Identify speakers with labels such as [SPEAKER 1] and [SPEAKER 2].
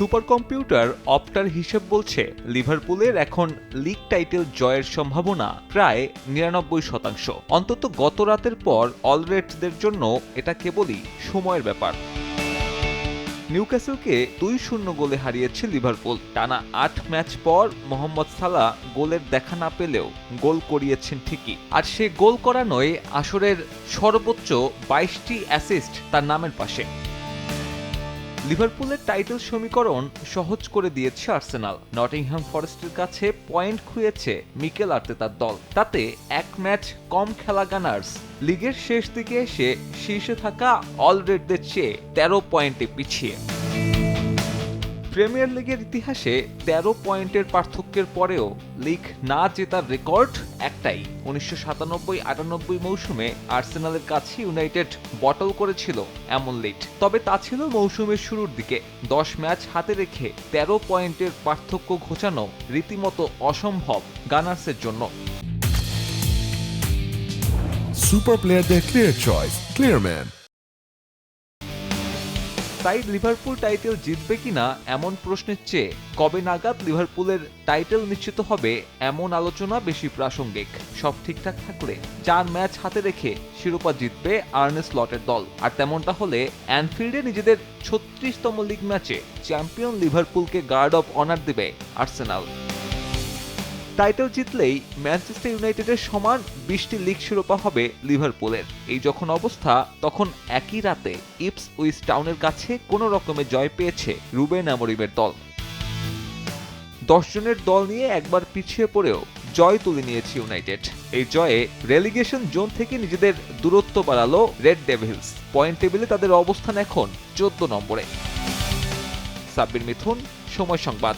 [SPEAKER 1] Super computer অপটার হিসেব বলছে, লিভারপুলের এখন লিগ টাইটেল জয়ের সম্ভাবনা প্রায় নিরানব্বই শতাংশ। অন্তত গত রাতের পর অলরেডসদের জন্য এটা কেবলই সময়ের ব্যাপার। নিউক্যাসলকে দুই শূন্য গোলে হারিয়েছে লিভারপুল। টানা আট ম্যাচ পর মোহাম্মদ সালা গোলের দেখা না পেলেও গোল করিয়েছেন ঠিকই। আর সে গোল করানোয় আসরের সর্বোচ্চ বাইশটি অ্যাসিস্ট তার নামের পাশে। লিভারপুলের টাইটেল সমীকরণ সহজ করে দিয়েছে আর্সেনাল। নটিংহাম ফরেস্টের কাছে পয়েন্ট খুঁয়েছে মিকেল আর্তেতার দল। তাতে এক ম্যাচ কম খেলা গানার্স। লিগের শেষ দিকে এসে শীর্ষে থাকা অলরেডদের চেয়ে তেরো পয়েন্টে পিছিয়ে। প্রিমিয়ার লিগের ইতিহাসে তেরো পয়েন্টের পার্থক্যের পরেও লিগ না জেতার রেকর্ড একটাই। উনিশশো সাতানব্বই আটানব্বই মৌসুমে আর্সেনালের কাছে ইউনাইটেড বটল করেছিল এমন লিড তবে তা ছিল মৌসুমের শুরুর দিকে। দশ ম্যাচ হাতে রেখে তেরো পয়েন্টের পার্থক্য ঘোচানো রীতিমতো অসম্ভব গানার্সের জন্য।
[SPEAKER 2] সুপার প্লেয়ারদের ক্লিয়ার চয়েস ক্লিয়ারম্যান
[SPEAKER 1] তাই লিভারপুল টাইটেল জিতবে কিনা এমন প্রশ্নের চেয়ে কবে নাগাদ লিভারপুলের টাইটেল নিশ্চিত হবে এমন আলোচনা বেশি প্রাসঙ্গিক? সব ঠিকঠাক থাকলে চার ম্যাচ হাতে রেখে শিরোপা জিতবে আর্নেস লটের দল। আর তেমনটা হলে অ্যানফিল্ডে নিজেদের ছত্রিশতম লিগ ম্যাচে চ্যাম্পিয়ন লিভারপুলকে গার্ড অফ অনার দেবে আর্সেনাল। টাইটেল জিতলেই ম্যানচেস্টার ইউনাইটেডের সমান বিশটি লিগ শিরোপা হবে লিভারপুলের। এই যখন অবস্থা, তখন একই রাতে ইপস উইস টাউনের কাছে কোনো রকমে জয় পেয়েছে রুবেন অ্যামোরিমের দল। দশ জনের দল নিয়ে একবার পিছিয়ে পড়েও জয় তুলে নিয়েছে ইউনাইটেড। এই জয়ে রেলিগেশন জোন থেকে নিজেদের দূরত্ব বাড়ালো রেড ডেভিলস পয়েন্ট টেবিলে তাদের অবস্থান এখন চোদ্দ নম্বরে। সাব্বির মিথুন, সময় সংবাদ।